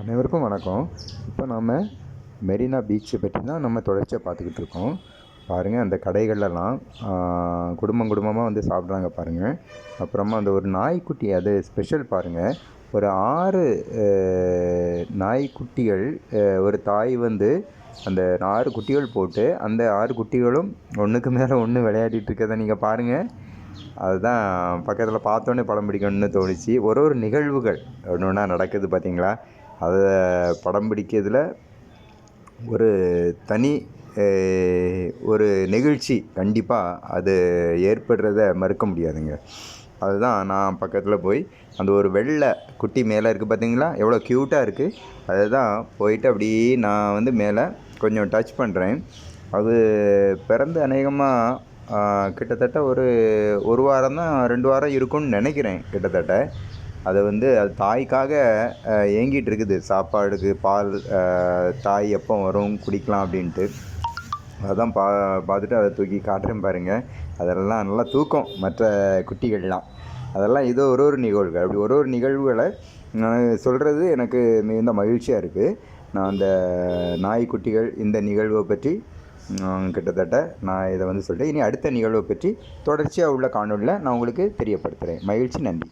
அனைவருக்கும் வணக்கம். இப்போ நாம் மெரினா பீச்சை பற்றி தான் நம்ம தொடர்ச்சியாக பார்த்துக்கிட்டு இருக்கோம். பாருங்கள் அந்த கடைகள்லாம் குடும்பம் குடும்பமாக வந்து சாப்பிட்றாங்க பாருங்கள் அப்புறமா அந்த ஒரு நாய்க்குட்டி அது ஸ்பெஷல் பாருங்கள் ஒரு ஆறு நாய்க்குட்டிகள் ஒரு தாய் வந்து அந்த ஆறு குட்டிகள் போட்டு அந்த ஆறு குட்டிகளும் ஒன்றுக்கு மேலே ஒன்று விளையாடிட்டு இருக்கதை நீங்கள் பாருங்கள் அதுதான் பக்கத்தில் பார்த்தோன்னே படம் பிடிக்கணும்னு தோணுச்சு. ஒரு ஒரு நிகழ்வுகள் ஒன்று ஒன்றா நடக்குது பார்த்தீங்களா அதை படம் பிடிக்கிறதுல ஒரு தனி ஒரு நெகிழ்ச்சி கண்டிப்பாக அது ஏற்படுறத மறுக்க முடியாதுங்க. அதுதான் நான் பக்கத்தில் போய் அந்த ஒரு வெள்ளை குட்டி மேலே இருக்குது பார்த்தீங்களா எவ்வளோ க்யூட்டாக இருக்குது அதுதான் போயிட்டு அப்படியே நான் வந்து மேலே கொஞ்சம் டச் பண்ணுறேன் அது பிறந்து அநேகமாக கிட்டத்தட்ட ஒரு ஒரு வாரம் தான் ரெண்டு வாரம் இருக்கும்னு நினைக்கிறேன் கிட்டத்தட்ட. அதை வந்து அது தாய்க்காக ஏங்கிட்டு இருக்குது சாப்பாடுக்கு பால் தாய் எப்போ வரும் குடிக்கலாம் அப்படின்ட்டு. அதான் பா பார்த்துட்டு அதை தூக்கி காட்டுறேன் பாருங்கள் அதெல்லாம் நல்லா தூக்கம் மற்ற குட்டிகள்லாம். அதெல்லாம் இது ஒரு ஒரு நிகழ்வுகள். அப்படி ஒரு ஒரு நிகழ்வுகளை நான் சொல்கிறது எனக்கு மிகுந்த மகிழ்ச்சியாக இருக்குது நான் அந்த நாய்க்குட்டிகள் இந்த நிகழ்வை பற்றி கிட்டத்தட்ட நான் இதை வந்து சொல்லிட்டேன் இனி அடுத்த நிகழ்வை பற்றி தொடர்ச்சியாக உள்ள காணொலியில் நான் உங்களுக்கு தெரியப்படுத்துகிறேன் மகிழ்ச்சி நன்றி.